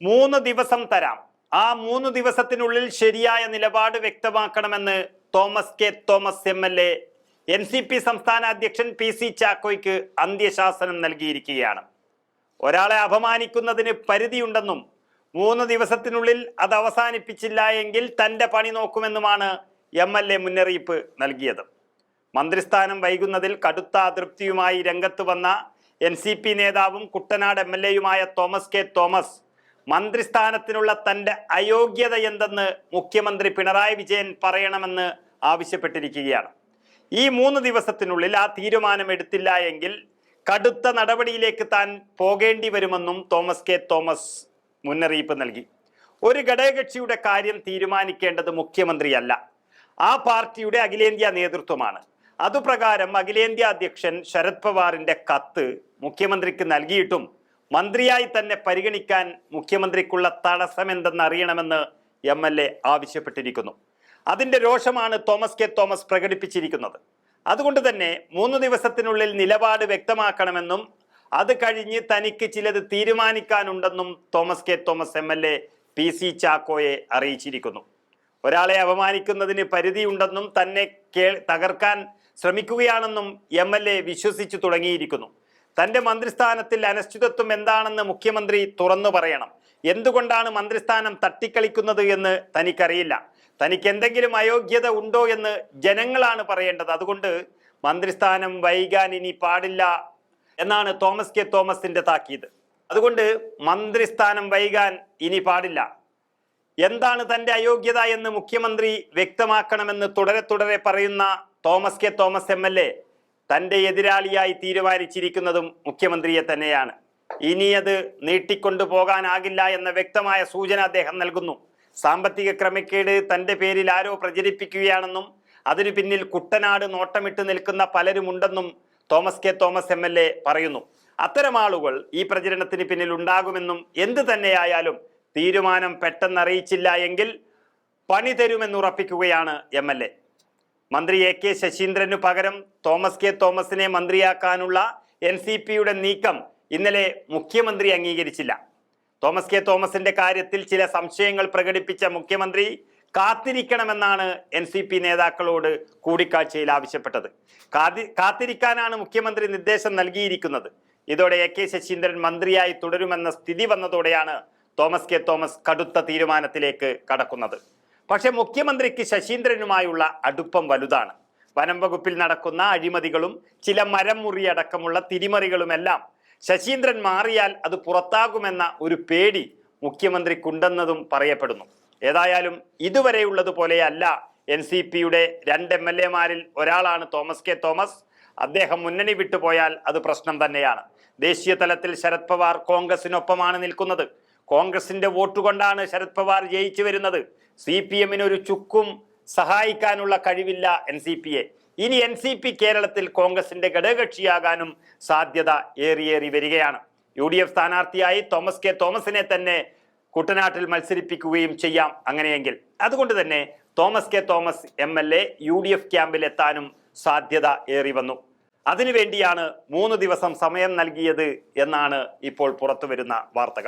മൂന്ന് ദിവസം തരാം. ആ മൂന്ന് ദിവസത്തിനുള്ളിൽ ശരിയായ നിലപാട് വ്യക്തമാക്കണമെന്ന് Thomas K Thomas M L A N C P സംസ്ഥാന അധ്യക്ഷൻ പി സി ചാക്കോയ്ക്ക് അന്ത്യശാസനം നൽകിയിരിക്കുകയാണ്. ഒരാളെ അപമാനിക്കുന്നതിന് പരിധിയുണ്ടെന്നും മൂന്ന് ദിവസത്തിനുള്ളിൽ അത് അവസാനിപ്പിച്ചില്ല എങ്കിൽ തന്റെ പണി നോക്കുമെന്നുമാണ് എം എൽ എ മുന്നറിയിപ്പ് നൽകിയത്. മന്ത്രിസ്ഥാനം വൈകുന്നതിൽ കടുത്ത അതൃപ്തിയുമായി രംഗത്ത് വന്ന എൻ സി പി നേതാവും കുട്ടനാട് എം എൽ എയുമായ തോമസ് കെ തോമസ് മന്ത്രിസ്ഥാനത്തിനുള്ള തന്റെ അയോഗ്യത എന്തെന്ന് മുഖ്യമന്ത്രി പിണറായി വിജയൻ പറയണമെന്ന് ആവശ്യപ്പെട്ടിരിക്കുകയാണ്. ഈ മൂന്ന് ദിവസത്തിനുള്ളിൽ ആ തീരുമാനം എടുത്തില്ല എങ്കിൽ കടുത്ത നടപടിയിലേക്ക് താൻ പോകേണ്ടി വരുമെന്നും തോമസ് കെ തോമസ് മുന്നറിയിപ്പ് നൽകി. ഒരു ഘടകകക്ഷിയുടെ കാര്യം തീരുമാനിക്കേണ്ടത് മുഖ്യമന്ത്രിയല്ല. ആ പാർട്ടിയുടെ അഖിലേന്ത്യാ നേതൃത്വമാണ്. അതുപ്രകാരം അഖിലേന്ത്യാ അധ്യക്ഷൻ ശരത് പവാറിന്റെ കത്ത് മുഖ്യമന്ത്രിക്ക് നൽകിയിട്ടും മന്ത്രിയായി തന്നെ പരിഗണിക്കാൻ മുഖ്യമന്ത്രിക്കുള്ള തടസ്സം എന്തെന്ന് അറിയണമെന്ന് എം എൽ എ ആവശ്യപ്പെട്ടിരിക്കുന്നു. അതിന്റെ രോഷമാണ് തോമസ് കെ തോമസ് പ്രകടിപ്പിച്ചിരിക്കുന്നത്. അതുകൊണ്ട് തന്നെ മൂന്ന് ദിവസത്തിനുള്ളിൽ നിലപാട് വ്യക്തമാക്കണമെന്നും അത് കഴിഞ്ഞ് തനിക്ക് ചിലത് തീരുമാനിക്കാനുണ്ടെന്നും Thomas K Thomas M L A P C ചാക്കോയെ അറിയിച്ചിരിക്കുന്നു. ഒരാളെ അപമാനിക്കുന്നതിന് പരിധിയുണ്ടെന്നും തന്നെ കേ തകർക്കാൻ ശ്രമിക്കുകയാണെന്നും എം എൽ എ വിശ്വസിച്ചു തുടങ്ങിയിരിക്കുന്നു. തന്റെ മന്ത്രിസ്ഥാനത്തിൽ അനിശ്ചിതത്വം എന്താണെന്ന് മുഖ്യമന്ത്രി തുറന്നു പറയണം. എന്തുകൊണ്ടാണ് മന്ത്രിസ്ഥാനം തട്ടിക്കളിക്കുന്നത് എന്ന് തനിക്കറിയില്ല. തനിക്ക് എന്തെങ്കിലും അയോഗ്യത ഉണ്ടോ എന്ന് ജനങ്ങളാണ് പറയേണ്ടത്. അതുകൊണ്ട് മന്ത്രിസ്ഥാനം വൈകാൻ ഇനി പാടില്ല എന്നാണ് തോമസ് കെ തോമസിന്റെ താക്കീത്. അതുകൊണ്ട് മന്ത്രിസ്ഥാനം വൈകാൻ ഇനി പാടില്ല. എന്താണ് തന്റെ അയോഗ്യത എന്ന് മുഖ്യമന്ത്രി വ്യക്തമാക്കണമെന്ന് തുടരെ തുടരെ പറയുന്ന തോമസ് കെ തോമസ് എം തന്റെ എതിരാളിയായി തീരുമാനിച്ചിരിക്കുന്നതും മുഖ്യമന്ത്രിയെ തന്നെയാണ്. ഇനി അത് നീട്ടിക്കൊണ്ടു പോകാനാകില്ല എന്ന വ്യക്തമായ സൂചന അദ്ദേഹം നൽകുന്നു. സാമ്പത്തിക ക്രമക്കേട് തന്റെ പേരിൽ ആരോ പ്രചരിപ്പിക്കുകയാണെന്നും അതിനു പിന്നിൽ കുട്ടനാട് നോട്ടമിട്ട് നിൽക്കുന്ന പലരുമുണ്ടെന്നും Thomas K Thomas M L A പറയുന്നു. അത്തരം ആളുകൾ ഈ പ്രചരണത്തിന് പിന്നിൽ ഉണ്ടാകുമെന്നും എന്ത് തന്നെയായാലും തീരുമാനം പെട്ടെന്ന് അറിയിച്ചില്ല എങ്കിൽ പണി തരുമെന്നുറപ്പിക്കുകയാണ് എം എൽ എ. മന്ത്രി എ കെ ശശീന്ദ്രനു പകരം തോമസ് കെ തോമസിനെ മന്ത്രിയാക്കാനുള്ള എൻ സി പിയുടെ നീക്കം ഇന്നലെ മുഖ്യമന്ത്രി അംഗീകരിച്ചില്ല. തോമസ് കെ തോമസിന്റെ കാര്യത്തിൽ ചില സംശയങ്ങൾ പ്രകടിപ്പിച്ച മുഖ്യമന്ത്രി കാത്തിരിക്കണമെന്നാണ് എൻ സി പി നേതാക്കളോട് കൂടിക്കാഴ്ചയിൽ ആവശ്യപ്പെട്ടത്. കാതി കാത്തിരിക്കാനാണ് മുഖ്യമന്ത്രി നിർദ്ദേശം നൽകിയിരിക്കുന്നത്. ഇതോടെ എ കെ ശശീന്ദ്രൻ മന്ത്രിയായി തുടരുമെന്ന സ്ഥിതി വന്നതോടെയാണ് തോമസ് കെ തോമസ് കടുത്ത തീരുമാനത്തിലേക്ക് കടക്കുന്നത്. പക്ഷെ മുഖ്യമന്ത്രിക്ക് ശശീന്ദ്രനുമായുള്ള അടുപ്പം വലുതാണ്. വനം വകുപ്പിൽ നടക്കുന്ന അഴിമതികളും ചില മരം മുറിയടക്കമുള്ള തിരിമറികളുമെല്ലാം ശശീന്ദ്രൻ മാറിയാൽ അത് പുറത്താകുമെന്ന ഒരു പേടി മുഖ്യമന്ത്രിക്കുണ്ടെന്നതും പറയപ്പെടുന്നു. ഏതായാലും ഇതുവരെയുള്ളതുപോലെയല്ല എൻ സി പിയുടെ രണ്ട് എം എൽ എമാരിൽ ഒരാളാണ് തോമസ് കെ തോമസ്. അദ്ദേഹം മുന്നണി വിട്ടുപോയാൽ അത് പ്രശ്നം തന്നെയാണ്. ദേശീയ തലത്തിൽ ശരത് പവാർ കോൺഗ്രസിനൊപ്പമാണ് നിൽക്കുന്നത്. കോൺഗ്രസിന്റെ വോട്ട് കൊണ്ടാണ് ശരത് പവാർ ജയിച്ചു വരുന്നത്. സി പി എമ്മിന് ഒരു ചുക്കും സഹായിക്കാനുള്ള കഴിവില്ല എൻ സി പിയെ ഇനി എൻ സി പി കേരളത്തിൽ കോൺഗ്രസിന്റെ ഘടകകക്ഷിയാകാനും സാധ്യത ഏറിയേറി വരികയാണ്. യു ഡി എഫ് സ്ഥാനാർത്ഥിയായി തോമസ് കെ തോമസിനെ തന്നെ കുട്ടനാട്ടിൽ മത്സരിപ്പിക്കുകയും ചെയ്യാം അങ്ങനെയെങ്കിൽ. അതുകൊണ്ട് തന്നെ Thomas K Thomas M L A U D F ക്യാമ്പിൽ എത്താനും സാധ്യത ഏറി വന്നു. അതിനുവേണ്ടിയാണ് മൂന്ന് ദിവസം സമയം നൽകിയത് എന്നാണ് ഇപ്പോൾ പുറത്തുവരുന്ന വാർത്തകൾ.